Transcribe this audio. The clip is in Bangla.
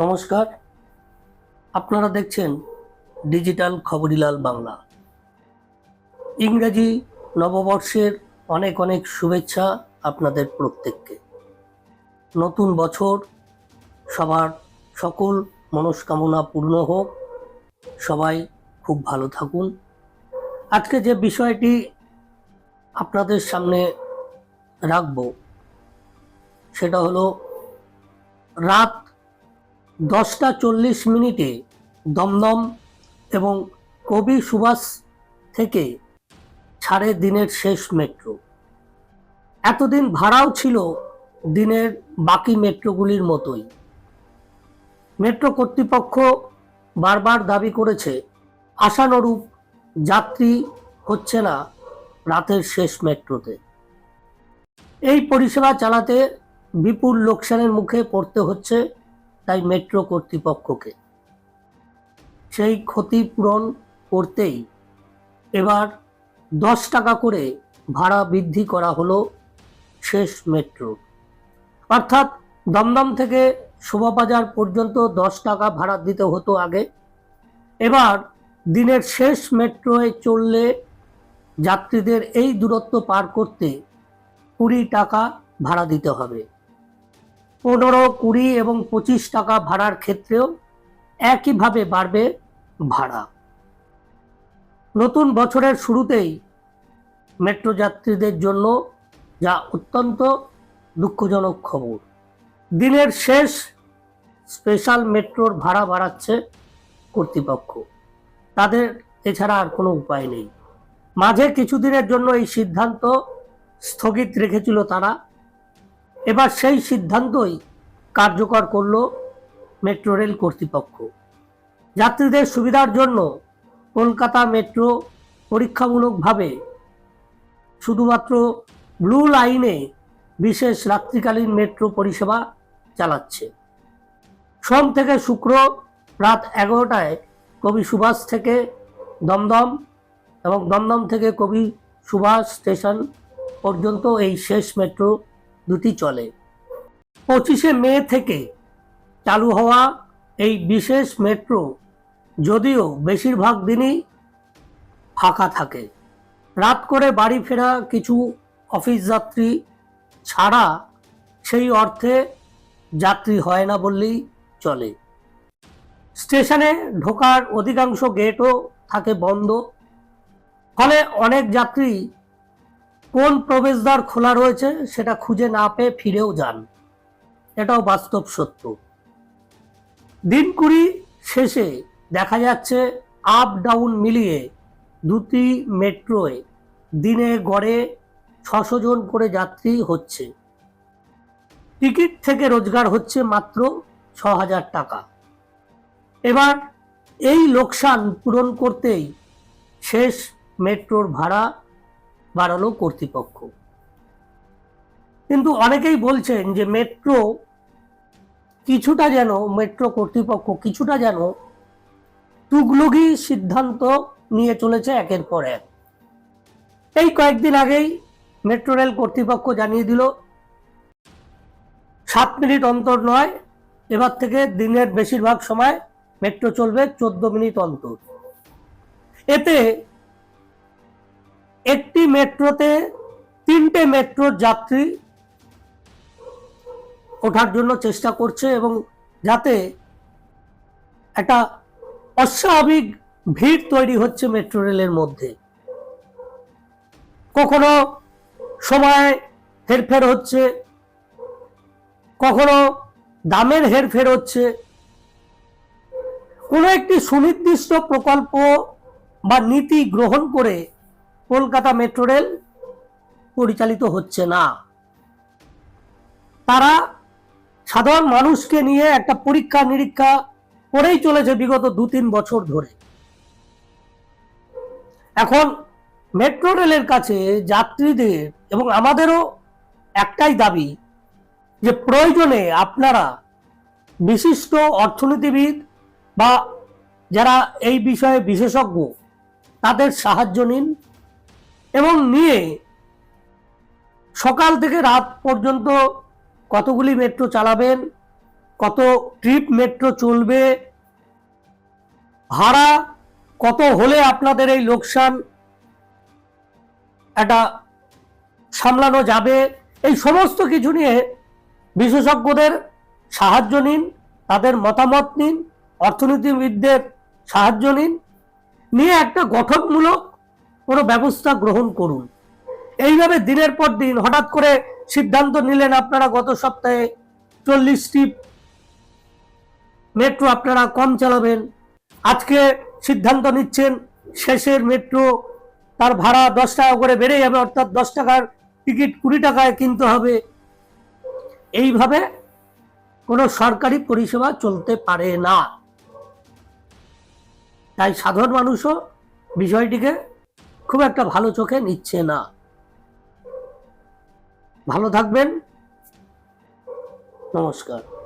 নমস্কার। আপনারা দেখছেন ডিজিটাল খবরিলাল বাংলা। ইংরেজি নববর্ষের অনেক অনেক শুভেচ্ছা আপনাদের প্রত্যেককে। নতুন বছর, সবার সকল মনস্কামনা পূর্ণ হোক। সবাই খুব ভালো থাকুন। আজকে যে বিষয়টি আপনাদের সামনে রাখব, সেটা হলো রাত দশটা চল্লিশ মিনিটে দমদম এবং কবি সুভাষ থেকে ছাড়ে দিনের শেষ মেট্রো। এতদিন ভাড়াও ছিল দিনের বাকি মেট্রোগুলির মতোই। মেট্রো কর্তৃপক্ষ বারবার দাবি করেছে, আশানুরূপ যাত্রী হচ্ছে না রাতের শেষ মেট্রোতে। এই পরিষেবা চালাতে বিপুল লোকসানের মুখে পড়তে হচ্ছে তাই মেট্রো কর্তৃপক্ষকে। সেই ক্ষতিপূরণ করতেই এবার দশ টাকা করে ভাড়া বৃদ্ধি করা হলো শেষ মেট্রো। অর্থাৎ দমদম থেকে শোভাবাজার পর্যন্ত দশ টাকা ভাড়া দিতে হতো আগে। এবার দিনের শেষ মেট্রোয় চললে যাত্রীদের এই দূরত্ব পার করতে কুড়ি টাকা ভাড়া দিতে হবে। পনেরো, কুড়ি এবং পঁচিশ টাকা ভাড়ার ক্ষেত্রেও একইভাবে বাড়বে ভাড়া। নতুন বছরের শুরুতেই মেট্রো যাত্রীদের জন্য যা অত্যন্ত দুঃখজনক খবর। দিনের শেষ স্পেশাল মেট্রোর ভাড়া বাড়াচ্ছে কর্তৃপক্ষ। তাদের এছাড়া আর কোনো উপায় নেই। মাঝে কিছুদিনের জন্য এই সিদ্ধান্ত স্থগিত রেখেছিল তারা। এবার সেই সিদ্ধান্তই কার্যকর করল মেট্রো রেল কর্তৃপক্ষ। যাত্রীদের সুবিধার জন্য কলকাতা মেট্রো পরীক্ষামূলকভাবে শুধুমাত্র ব্লু লাইনে বিশেষ রাত্রিকালীন মেট্রো পরিষেবা চালাচ্ছে। সোম থেকে শুক্র রাত এগারোটায় কবি সুভাষ থেকে দমদম এবং দমদম থেকে কবি সুভাষ স্টেশন পর্যন্ত এই শেষ মেট্রো দুটি চলে। পঁচিশে মে থেকে চালু হওয়া এই বিশেষ মেট্রো যদিও বেশিরভাগ দিনই ফাঁকা থাকে। রাত করে বাড়ি ফেরা কিছু অফিস যাত্রী ছাড়া সেই অর্থে যাত্রী হয় না বললেই চলে। স্টেশনে ঢোকার অধিকাংশ গেটও থাকে বন্ধ। ফলে অনেক যাত্রী কোন প্রবেশদ্বার খোলা রয়েছে সেটা খুঁজে না পেয়ে ফিরেও যান। এটাও বাস্তব সত্য। দিন কুড়ি শেষে দেখা যাচ্ছে আপ ডাউন মিলিয়ে দুটি মেট্রোয় দিনে গড়ে ছশো জন করে যাত্রী হচ্ছে। টিকিট থেকে রোজগার হচ্ছে মাত্র ছ হাজার টাকা। এবার এই লোকসান পূরণ করতেই শেষ মেট্রোর ভাড়া বাড়ালো কর্তৃপক্ষ। কিন্তু অনেকেই বলছেন যে মেট্রো কিছুটা যেন, মেট্রো কর্তৃপক্ষ কিছুটা যেন তুগলগি সিদ্ধান্ত নিয়ে চলেছে একের পর এক। এই কয়েকদিন আগেই মেট্রো রেল কর্তৃপক্ষ জানিয়ে দিল, সাত মিনিট অন্তর নয়, এবার থেকে দিনের বেশিরভাগ সময় মেট্রো চলবে চোদ্দ মিনিট অন্তর। এতে একটি মেট্রোতে তিনটে মেট্রোর যাত্রী ওঠার জন্য চেষ্টা করছে এবং যাতে একটা অস্বাভাবিক ভিড় তৈরি হচ্ছে মেট্রো রেলের মধ্যে। কখনো সময় হেরফের হচ্ছে, কখনো দামের হেরফের হচ্ছে। কোনো একটি সুনির্দিষ্ট প্রকল্প বা নীতি গ্রহণ করে কলকাতা মেট্রো রেল পরিচালিত হচ্ছে না। তারা সাধারণ মানুষকে নিয়ে একটা পরীক্ষা নিরীক্ষা করেই চলেছে বিগত দু তিন বছর ধরে। এখন মেট্রো রেলের কাছে যাত্রীদের এবং আমাদেরও একটাই দাবি যে প্রয়োজনে আপনারা বিশিষ্ট অর্থনীতিবিদ বা যারা এই বিষয়ে বিশেষজ্ঞ, তাদের সাহায্য নিন। এবং নিয়ে সকাল থেকে রাত পর্যন্ত কতগুলি মেট্রো চালাবেন, কত ট্রিপ মেট্রো চলবে, ভাড়া কত হলে আপনাদের এই লোকসান একটা সামলানো যাবে, এই সমস্ত কিছু নিয়ে বিশেষজ্ঞদের সাহায্য নিন, তাদের মতামত নিন, অর্থনীতিবিদদের সাহায্য নিন, নিয়ে একটা গঠনমূলক কোনো ব্যবস্থা গ্রহণ করুন। এইভাবে দিনের পর দিন হঠাৎ করে সিদ্ধান্ত নিলেন আপনারা গত সপ্তাহে চল্লিশটি মেট্রো আপনারা কম চালাবেন। আজকে সিদ্ধান্ত নিচ্ছেন শেষের মেট্রো তার ভাড়া দশ টাকা করে বেড়ে যাবে, অর্থাৎ দশ টাকার টিকিট কুড়ি টাকায় কিনতে হবে। এইভাবে কোনো সরকারি পরিষেবা চলতে পারে না। তাই সাধারণ মানুষও বিষয়টিকে খুব একটা ভালো চোখে নিচ্ছে না। ভালো থাকবেন। নমস্কার।